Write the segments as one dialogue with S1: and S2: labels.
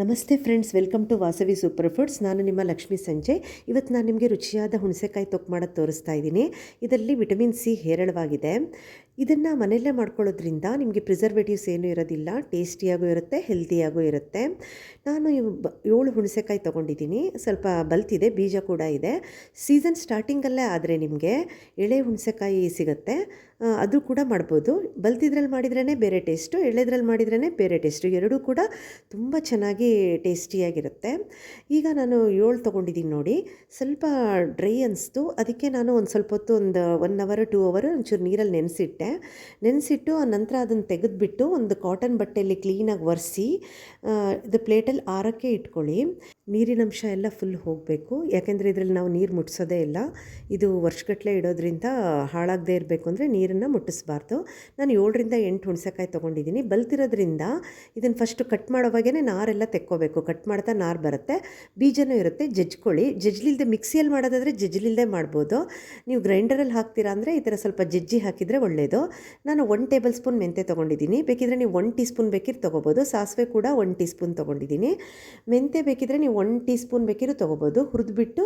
S1: ನಮಸ್ತೆ friends welcome to Vasavi super foods ನಾನು ನಿಮ್ಮ ಲಕ್ಷ್ಮಿ ಸಂಜಯ್. ಇವತ್ತು ನಾನು ನಿಮಗೆ ರುಚಿಯಾದ ಹುಣಸೆಕಾಯಿ ತೊಕ್ಕು ಮಾಡೋದು ತೋರಿಸ್ತಾ ಇದ್ದೀನಿ. ಇದರಲ್ಲಿ ವಿಟಮಿನ್ ಸಿ ಹೇರಳವಾಗಿದೆ. ಇದನ್ನು ಮನೆಯಲ್ಲೇ ಮಾಡ್ಕೊಳ್ಳೋದ್ರಿಂದ ನಿಮಗೆ ಪ್ರಿಸರ್ವೇಟಿವ್ಸ್ ಏನೂ ಇರೋದಿಲ್ಲ ಟೇಸ್ಟಿಯಾಗೂ ಇರುತ್ತೆ ಹೆಲ್ದಿಯಾಗೂ ಇರುತ್ತೆ. ನಾನು ಏಳು ಹುಣಸೆಕಾಯಿ ತೊಗೊಂಡಿದ್ದೀನಿ. ಸ್ವಲ್ಪ ಬಲ್ತಿದೆ, ಬೀಜ ಕೂಡ ಇದೆ. ಸೀಸನ್ ಸ್ಟಾರ್ಟಿಂಗಲ್ಲೇ ಆದರೆ ನಿಮಗೆ ಎಳೆ ಹುಣಸೆಕಾಯಿ ಸಿಗುತ್ತೆ. ಅದು ಕೂಡ ಮಾಡ್ಬೋದು. ಬಲ್ತಿದ್ರಲ್ಲಿ ಮಾಡಿದ್ರೇ ಬೇರೆ ಟೇಸ್ಟು ಎಳೆದ್ರಲ್ಲಿ ಮಾಡಿದ್ರೇ ಬೇರೆ ಟೇಸ್ಟು ಎರಡೂ ಕೂಡ ತುಂಬ ಚೆನ್ನಾಗಿ ಟೇಸ್ಟಿಯಾಗಿರುತ್ತೆ ಈಗ ನಾನು ಏಳು ತೊಗೊಂಡಿದ್ದೀನಿ ನೋಡಿ. ಸ್ವಲ್ಪ ಡ್ರೈ ಅನಿಸ್ತು. ಅದಕ್ಕೆ ನಾನು ಒಂದು ಸ್ವಲ್ಪ ಹೊತ್ತು ಒಂದು ಒನ್ ಅವರ್ ಟೂ ಅವರ್ ಒಂಚೂರು ನೀರಲ್ಲಿ ನೆನೆಸಿಟ್ಟೆ ನೆನೆಸಿಟ್ಟು ಆ ನಂತರ ಅದನ್ನು ತೆಗೆದುಬಿಟ್ಟು ಒಂದು ಕಾಟನ್ ಬಟ್ಟೆಯಲ್ಲಿ ಕ್ಲೀನಾಗಿ ಒರೆಸಿ ಇದು ಪ್ಲೇಟಲ್ಲಿ ಆರಕ್ಕೆ ಇಟ್ಕೊಳ್ಳಿ ನೀರಿನಂಶ ಎಲ್ಲ ಫುಲ್ ಹೋಗಬೇಕು. ಯಾಕೆಂದರೆ ಇದರಲ್ಲಿ ನಾವು ನೀರು ಮುಟ್ಟಿಸೋದೇ ಇಲ್ಲ. ಇದು ವರ್ಷಗಟ್ಟಲೆ ಇಡೋದ್ರಿಂದ ಹಾಳಾಗದೇ ಇರಬೇಕು ಅಂದರೆ ನೀರನ್ನು ಮುಟ್ಟಿಸಬಾರ್ದು. ನಾನು ಏಳರಿಂದ ಎಂಟು ಹುಣಸೆಕಾಯಿ ತೊಗೊಂಡಿದ್ದೀನಿ ಬಲ್ತಿರೋದ್ರಿಂದ ಇದನ್ನು ಫಸ್ಟು ಕಟ್ ಮಾಡೋವಾಗೇ ನಾರೆಲ್ಲ ತೆಕ್ಕೋಬೇಕು. ಕಟ್ ಮಾಡ್ತಾ ನಾರು ಬರುತ್ತೆ. ಬೀಜನೂ ಇರುತ್ತೆ. ಜಜ್ಕೊಳ್ಳಿ ಜಜ್ಜಲಿಲ್ಲದೆ ಮಿಕ್ಸಿಯಲ್ಲಿ ಮಾಡೋದಾದರೆ ಜಜ್ಜಲಿಲ್ಲದೆ ಮಾಡ್ಬೋದು. ನೀವು ಗ್ರೈಂಡರಲ್ಲಿ ಹಾಕ್ತೀರಾ ಅಂದರೆ ಈ ಥರ ಸ್ವಲ್ಪ ಜಜ್ಜಿ ಹಾಕಿದರೆ ಒಳ್ಳೆಯದು ನಾನು ಒನ್ ಟೇಬಲ್ ಸ್ಪೂನ್ ಮೆಂತೆ ತೊಗೊಂಡಿದ್ದೀನಿ ಬೇಕಿದ್ರೆ ನೀವು ಒನ್ ಟೀ ಸ್ಪೂನ್ ಬೇಕಿದ್ರೆ ತೊಗೋಬೋದು. ಸಾಸಿವೆ ಕೂಡ ಒನ್ ಟೀ ಸ್ಪೂನ್ ತೊಗೊಂಡಿದ್ದೀನಿ ಮೆಂತೆ ಬೇಕಿದ್ರೆ ನೀವು ಒನ್ ಟೀ ಸ್ಪೂನ್ ಬೇಕಿದ್ರು ತೊಗೋಬೋದು. ಹುರಿದ್ಬಿಟ್ಟು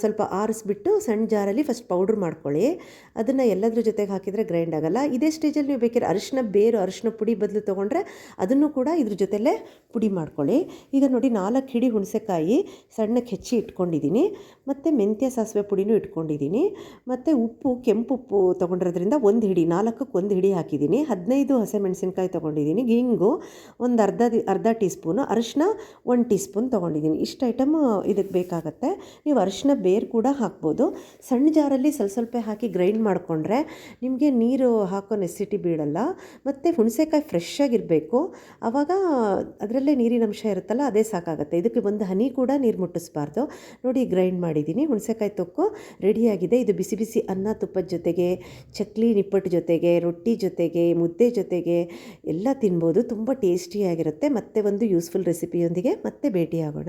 S1: ಸ್ವಲ್ಪ ಆರಿಸ್ಬಿಟ್ಟು ಸಣ್ಣ ಜಾರಲ್ಲಿ ಫಸ್ಟ್ ಪೌಡ್ರ್ ಮಾಡ್ಕೊಳ್ಳಿ. ಅದನ್ನು ಎಲ್ಲದ್ರ ಜೊತೆಗೆ ಹಾಕಿದರೆ ಗ್ರೈಂಡ್ ಆಗಲ್ಲ. ಇದೇ ಸ್ಟೇಜಲ್ಲಿ ನೀವು ಬೇಕಿದ್ರೆ ಅರಿಶಿನ ಬೇರು ಅರಿಶಿನ ಪುಡಿ ಬದಲು ತೊಗೊಂಡ್ರೆ ಅದನ್ನು ಕೂಡ ಇದ್ರ ಜೊತೆಲೇ ಪುಡಿ ಮಾಡ್ಕೊಳ್ಳಿ. ಈಗ ನೋಡಿ ನಾಲ್ಕು ಹಿಡಿ ಹುಣಸೆಕಾಯಿ ಸಣ್ಣಕ್ಕೆ ಹೆಚ್ಚಿ ಇಟ್ಕೊಂಡಿದ್ದೀನಿ. ಮತ್ತು ಮೆಂತ್ಯ ಸಾಸಿವೆ ಪುಡಿನೂ ಇಟ್ಕೊಂಡಿದ್ದೀನಿ. ಮತ್ತು ಉಪ್ಪು, ಕೆಂಪು ಉಪ್ಪು ತೊಗೊಂಡಿರೋದ್ರಿಂದ ಒಂದು ಹಿಡಿ ನಾಲ್ಕಕ್ಕೆ ಒಂದು ಹಿಡಿ ಹಾಕಿದ್ದೀನಿ. ಹದಿನೈದು ಹಸಿಮೆಣಸಿನ್ಕಾಯಿ ತೊಗೊಂಡಿದ್ದೀನಿ. ಗಿಂಗು ಒಂದು ಅರ್ಧ ಅರ್ಧ ಟೀ ಸ್ಪೂನು ಅರಿಶಿನ ಒಂದು ಟೀ ಸ್ಪೂನ್ ತೊಗೊಂಡಿದ್ದೀನಿ. ಇಷ್ಟು ಐಟಮ್ ಇದಕ್ಕೆ ಬೇಕಾಗತ್ತೆ. ನೀವು ಅರಿಶಿನ ಬೇರು ಕೂಡ ಹಾಕ್ಬೋದು. ಸಣ್ಣ ಜಾರಲ್ಲಿ ಸ್ವಲ್ಪ ಸ್ವಲ್ಪ ಹಾಕಿ ಗ್ರೈಂಡ್ ಮಾಡಿಕೊಂಡ್ರೆ ನಿಮಗೆ ನೀರು ಹಾಕೋ ನೆಸಿಟಿ ಬೀಳಲ್ಲ. ಮತ್ತು ಹುಣಸೆಕಾಯಿ ಫ್ರೆಶ್ ಆಗಿರಬೇಕು. ಆವಾಗ ಅದರಲ್ಲೇ ನೀರಿನ ಅಂಶ ಇರುತ್ತಲ್ಲ, ಅದೇ ಸಾಕಾಗುತ್ತೆ. ಇದಕ್ಕೆ ಒಂದು ಹನಿ ಕೂಡ ನೀರು ಮುಟ್ಟಿಸ್ಬಾರ್ದು. ನೋಡಿ ಗ್ರೈಂಡ್ ಮಾಡಿದ್ದೀನಿ. ಹುಣಸೆಕಾಯಿ ತೊಕ್ಕು ರೆಡಿಯಾಗಿದೆ ಇದು ಬಿಸಿ ಬಿಸಿ ಅನ್ನ ತುಪ್ಪದ ಜೊತೆಗೆ, ಚಕ್ಲಿ ನಿಪ್ಪಟ್ಟು ಜೊತೆಗೆ, ರೊಟ್ಟಿ ಜೊತೆಗೆ, ಮುದ್ದೆ ಜೊತೆಗೆ ಎಲ್ಲ ತಿನ್ಬೋದು. ತುಂಬ ಟೇಸ್ಟಿಯಾಗಿರುತ್ತೆ ಮತ್ತೆ ಒಂದು ಯೂಸ್ಫುಲ್ ರೆಸಿಪಿಯೊಂದಿಗೆ ಮತ್ತೆ ಭೇಟಿಯಾಗೋಣ.